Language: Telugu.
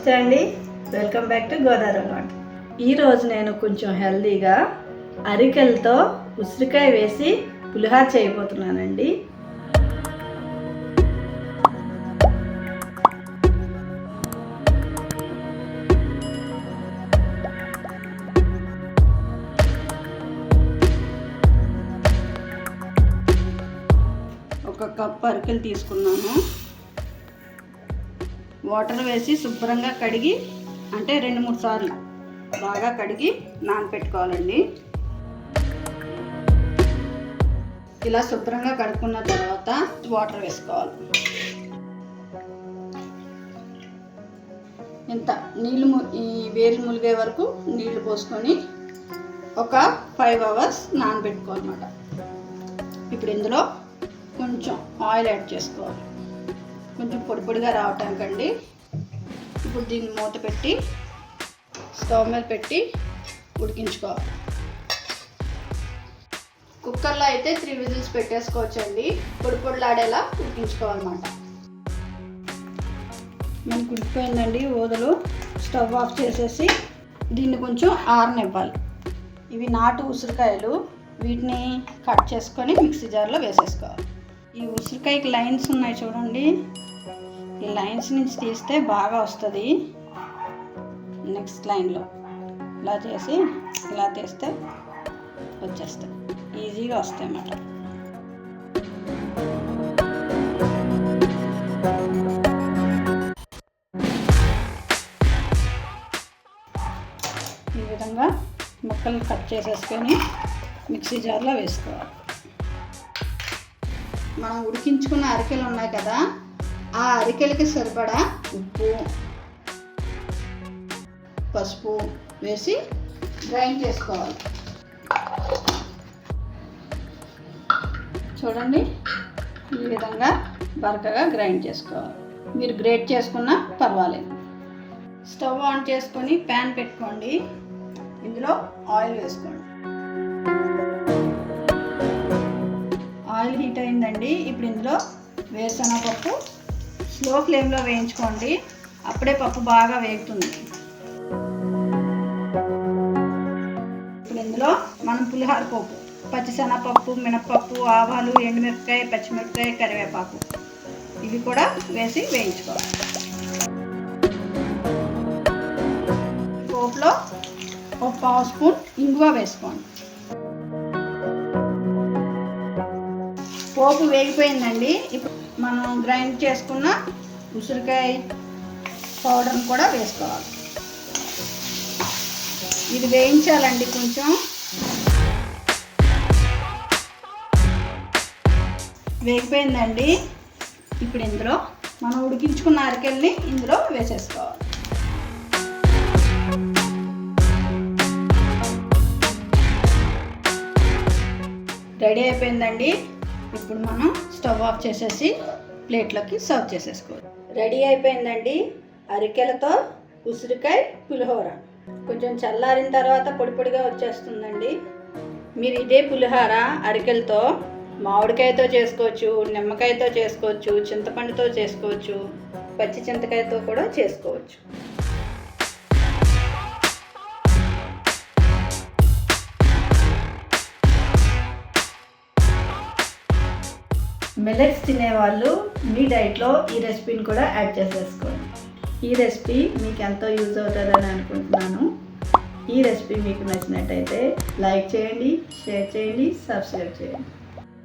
నమస్తే అండి. వెల్కమ్ బ్యాక్ టు గోదావరి అనమాట ఈరోజు నేను కొంచెం హెల్దీగా అరికెలతో ఉసిరికాయ వేసి పులిహార చేయబోతున్నానండి. ఒక కప్ అరికెలు తీసుకున్నాను. వాటర్ వేసి శుభ్రంగా కడిగి అంటే రెండు మూడు సార్లు బాగా కడిగి నానపెట్టుకోవాలండి. ఇలా శుభ్రంగా కడుక్కున్న తర్వాత వాటర్ వేసుకోవాలి. ఇంత నీళ్ళు ము- ఈ వేరు ములిగే వరకు నీళ్ళు పోసుకొని ఒక ఫైవ్ అవర్స్ నానబెట్టుకోవాలన్నమాట. ఇప్పుడు ఇందులో కొంచెం ఆయిల్ యాడ్ చేసుకోవాలి. కొంచెం పొడి పొడిగా రావటానికండి. ఇప్పుడు దీన్ని మూత పెట్టి స్టవ్ మీద పెట్టి ఉడికించుకోవాలి. కుక్కర్లో అయితే త్రీ విజిల్స్ పెట్టేసుకోవచ్చండి. పొడి పొడిలాడేలా ఉడికించుకోవాలన్నమాట. మనకు ఉడికిపోయిందండి ఊదలు. స్టవ్ ఆఫ్ చేసేసి దీన్ని కొంచెం ఆరనివ్వాలి. ఇవి నాటు ఉసిరికాయలు. వీటిని కట్ చేసుకొని మిక్సీ జార్లో వేసేసుకోవాలి. ఈ ఉసిరికాయకి లైన్స్ ఉన్నాయి చూడండి. ఈ లైన్స్ నుంచి తీస్తే బాగా వస్తుంది. నెక్స్ట్ లైన్లో ఇలా చేసి ఇలా తీస్తే వచ్చేస్తాయి. ఈజీగా వస్తాయి అన్నమాట. ఈ విధంగా ముక్కలు కట్ చేసేసుకొని మిక్సీ జార్లో వేసుకోవాలి. మనం ఉడికించుకున్న అరికెలు ఉన్నాయి కదా ఆ అరికెలకి సరిపడా ఉప్పు పసుపు వేసి గ్రైండ్ చేసుకోవాలి. చూడండి ఈ విధంగా బరకగా గ్రైండ్ చేసుకోవాలి. మీరు గ్రేట్ చేసుకున్నా పర్వాలేదు. స్టవ్ ఆన్ చేసుకొని ప్యాన్ పెట్టుకోండి. ఇందులో ఆయిల్ వేసుకోండి. ఆయిల్ అయిందండి ఇప్పుడు ఇందులో వేరుశనగపప్పు స్లో ఫ్లేమ్లో వేయించుకోండి. అప్పుడే పప్పు బాగా వేగుతుంది. ఇప్పుడు ఇందులో మనం పులిహార పప్పు పచ్చిశనగపప్పు మినపప్పు ఆవాలు ఎండుమిరపకాయ పచ్చిమిరపకాయ కరివేపాకు ఇవి కూడా వేసి వేయించుకోవాలి. పోపులో ఒక పావు స్పూన్ ఇంగువ వేసుకోండి. పోపు వేగిపోయిందండి. ఇప్పుడు మనం గ్రైండ్ చేసుకున్న ఉసిరికాయ పౌడర్ని కూడా వేసుకోవాలి. ఇది వేయించాలండి కొంచెం. వేగిపోయిందండి. ఇప్పుడు ఇందులో మనం ఉడికించుకున్న అరికెల్ని ఇందులో వేసేసుకోవాలి. రెడీ అయిపోయిందండి. ఇప్పుడు మనం స్టవ్ ఆఫ్ చేసేసి ప్లేట్లోకి సర్వ్ చేసేసుకోవాలి. రెడీ అయిపోయిందండి. అరికెలతో ఉసిరికాయ పులిహోర. కొంచెం చల్లారిన తర్వాత పొడి పొడిగా వచ్చేస్తుందండి. మీరు ఇదే పులిహోర అరికెలతో మామిడికాయతో చేసుకోవచ్చు నిమ్మకాయతో చేసుకోవచ్చు చింతపండుతో చేసుకోవచ్చు పచ్చి చింతకాయతో కూడా చేసుకోవచ్చు. మిలెట్స్ తినేవాళ్ళు మీ డైట్లో ఈ రెసిపీని కూడా యాడ్ చేసేసుకోండి. ఈ రెసిపీ మీకు ఎంతో యూజ్ అవుతుందని అనుకుంటున్నాను. ఈ రెసిపీ మీకు నచ్చినట్టయితే లైక్ చేయండి షేర్ చేయండి సబ్స్క్రైబ్ చేయండి.